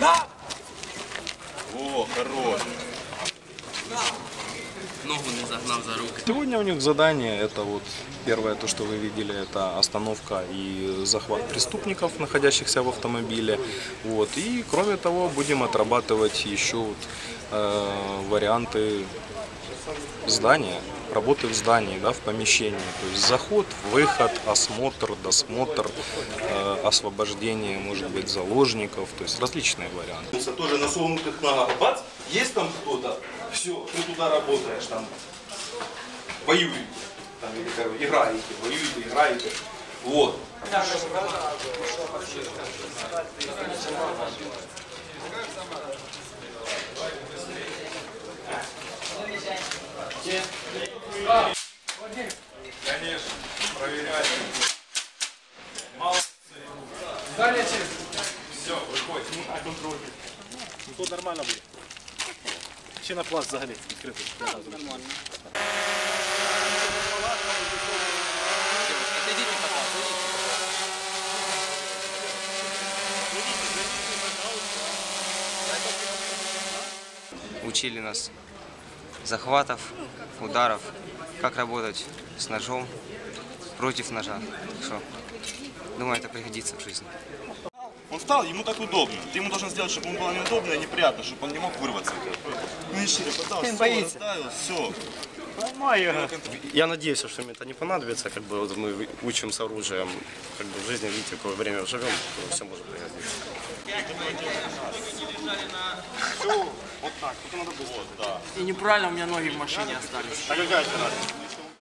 На! О, хорош. На! Ногу не загнав за руки. Сегодня у них задание, это вот первое, то, что вы видели, это остановка и захват преступников, находящихся в автомобиле. Вот. И кроме того, будем отрабатывать еще вот, э, варианты здания, работы в здании, да, в помещении. То есть заход, выход, осмотр, досмотр, э, освобождение, может быть, заложников, то есть различные варианты. Тоже на согнутых ногах. Бац, есть там кто-то, все, ты туда работаешь, там, воюете, там, или, короче, играете, воюете, играете. Вот. Конечно, проверяйте. Все, выходим. Тут нормально буде. Ще на пласт взагалі відкритий. Нормально. учили нас захватов, ударов, как работать с ножом, против ножа. Что, думаю, это пригодится в жизни. Он встал, ему так удобно. Ты ему должен сделать, чтобы ему было неудобно и неприятно, чтобы он не мог вырваться. Ну и шире подал, боится. все. Я надеюсь, что им это не понадобится, как бы вот мы учимся оружием, как бы в жизни, видите, какое время живем, все может пригодиться. И неправильно у меня ноги в машине остались. А какая разница?